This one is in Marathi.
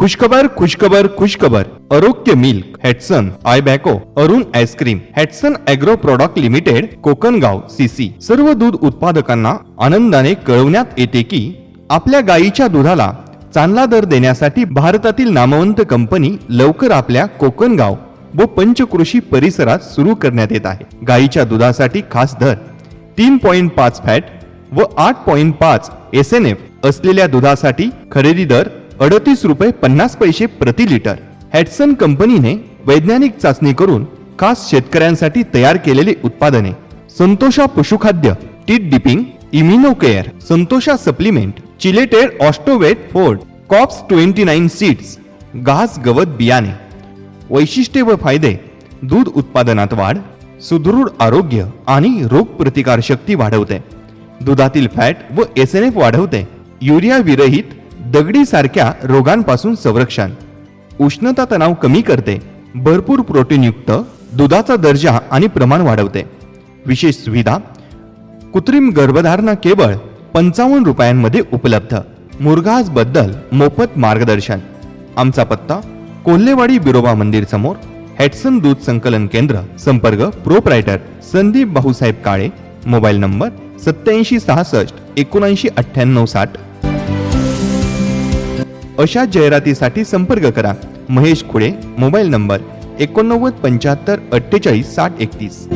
खुशखबर खुशखबर खुशखबर. Arogya milk Hatsun Ibaco Arun ice cream Hatsun agro product limited Kokangaon CC सर्व दूध उत्पादकांना आनंदाने कळवण्यात येते की आपल्या गायीच्या दुधाला चांगला दर देण्यासाठी भारतातील नामवंत कंपनी लवकर आपल्या कोकणगाव व पंचकृषी परिसरात सुरू करण्यात येत आहे. गायीच्या दुधासाठी खास दर तीन पॉईंट पाच फॅट व आठ पॉईंट पाच एस एन एफ असलेल्या दुधासाठी खरेदी दर अडतीस रुपये पन्नास पैसे प्रति लिटर. हॅटसन कंपनीने वैज्ञानिक चाचणी करून खास शेतकऱ्यांसाठी तयार केलेली उत्पादने. संतोषा पशुखाद्य teat dipping immuno care Santosha supplement chelated Ostovet forte cops twenty nine seeds घास गवत बियाणे. वैशिष्ट्ये व फायदे दूध उत्पादनात वाढ सुदृढ आरोग्य आणि रोगप्रतिकारशक्ती शक्ती वाढवते. दुधातील फॅट व एस एन एफ वाढवते. युरिया विरहित दगडीसारख्या रोगांपासून संरक्षण. उष्णता तणाव कमी करते भरपूर प्रोटीनयुक्त दुधाचा दर्जा आणि प्रमाण वाढवते. विशेष सुविधा कृत्रिम गर्भधारणा केवळ पंचावन्न रुपयांमध्ये उपलब्ध. मुरघासबद्दल मोफत मार्गदर्शन. आमचा पत्ता कोल्हेवाडी बिरोबा मंदिर समोर हॅटसन दूध संकलन केंद्र संपर्क proprietor Sandeep Bhausaheb Kale mobile number सत्याऐंशी सहासष्ट एकोणऐंशी अठ्ठ्याण्णव साठ. अशा जाहिरातीसाठी संपर्क करा. महेश खुळे मोबाईल नंबर एकोणनव्वद पंच्याहत्तर अठ्ठेचाळीस साठ एकतीस.